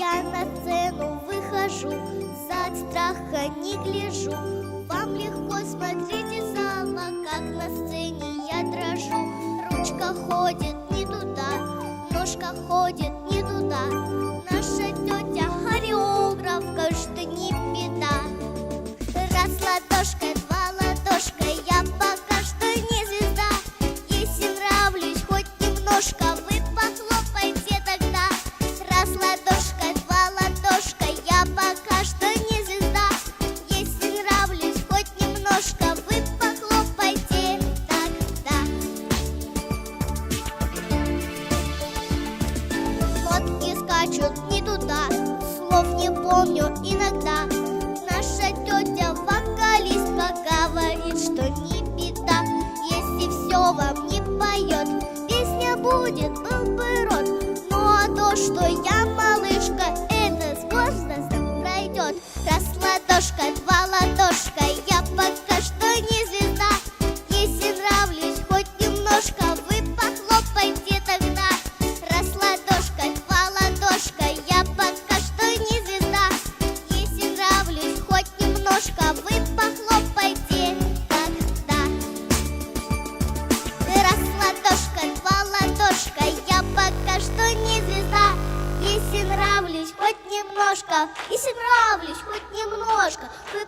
я на сцену выхожу, за страха не гляжу. Вам легко смотрите зала, как на сцене я дрожу. Ручка ходит не туда, ножка ходит не туда. Нотки скачут не туда, слов не помню иногда. Наша тетя вокалистка говорит, что не беда, если все вам не поет, песня будет, был бы хоть немножко, и справлюсь хоть немножко. Вы